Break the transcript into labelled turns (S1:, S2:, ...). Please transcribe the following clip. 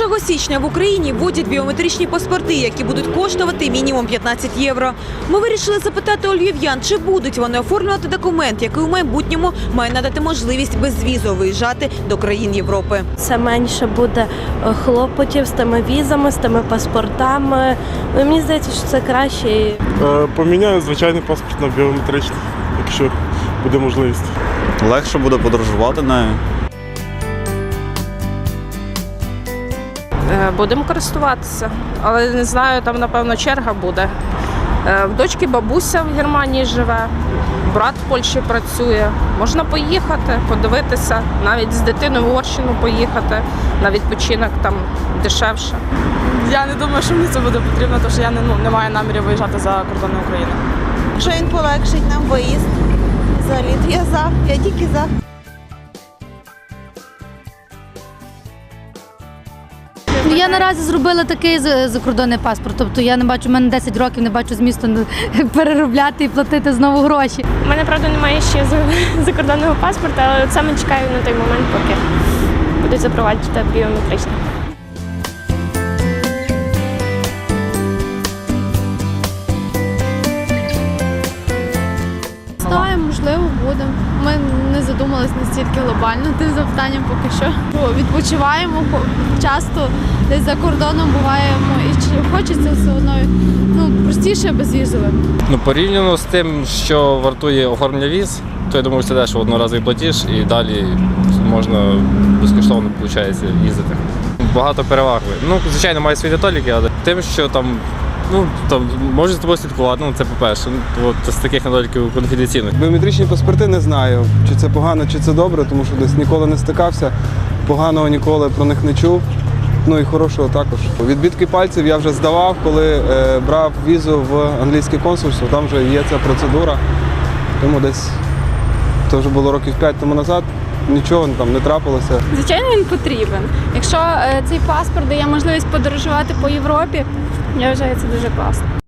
S1: 1 січня в Україні вводять біометричні паспорти, які будуть коштувати мінімум 15 євро. Ми вирішили запитати у львів'ян, чи будуть вони оформлювати документ, який у майбутньому має надати можливість безвізово виїжджати до країн Європи.
S2: Це менше буде е, хлопотів з тими візами, з тими паспортами. Ну, Мені здається, що це краще.
S3: Е, Поміняю звичайний паспорт на біометричний, якщо буде можливість.
S4: Легше буде подорожувати нею.
S5: Будемо користуватися, але не знаю, там напевно черга буде. Е, В дочки бабуся в Германії живе, брат в Польщі працює. Можна поїхати, подивитися, навіть з дитиною в Угорщину поїхати на відпочинок там дешевше.
S6: Я не думаю, що мені це буде потрібно, тому що я не, ну, не маю намірів виїжджати за кордони України.
S7: Що він полегшить нам виїзд. Взагалі, я за, я тільки за.
S8: Ну, Я наразі зробила такий за- закордонний паспорт. Тобто я не бачу, в мене 10 років не бачу змісту переробляти і платити знову гроші.
S9: У мене правда немає ще за- закордонного паспорта, але от саме чекаю на той момент, поки будуть запроваджувати біометричне.
S10: Знаю, можливо, буде. Ми не задумались настільки глобально тим запитанням поки що. Бо Відпочиваємо часто десь за кордоном буваємо і чи хочеться все одно ну, простіше безвізовим.
S11: Ну, порівняно з тим, що вартує оформлення віз, то я думаю, це дешево одноразовий платіж і далі можна безкоштовно виходить, їздити. Багато переваг. Ну, звичайно, має свої недоліки, але тим, що там. Ну, там можуть з тобою слідкувати, ну це по-перше. Ну, з таких недоліків конфіденційних.
S12: Біометричні паспорти не знаю, чи це погано, чи це добре, тому що десь ніколи не стикався. Поганого ніколи про них не чув. Ну і хорошого також. Відбітки пальців я вже здавав, коли е, брав візу в англійське консульство. Там вже є ця процедура. Тому десь це вже було років 5 тому назад. Нічого там не трапилося.
S10: Звичайно, він потрібен. Якщо е, цей паспорт дає можливість подорожувати по Європі, я вважаю це дуже класно.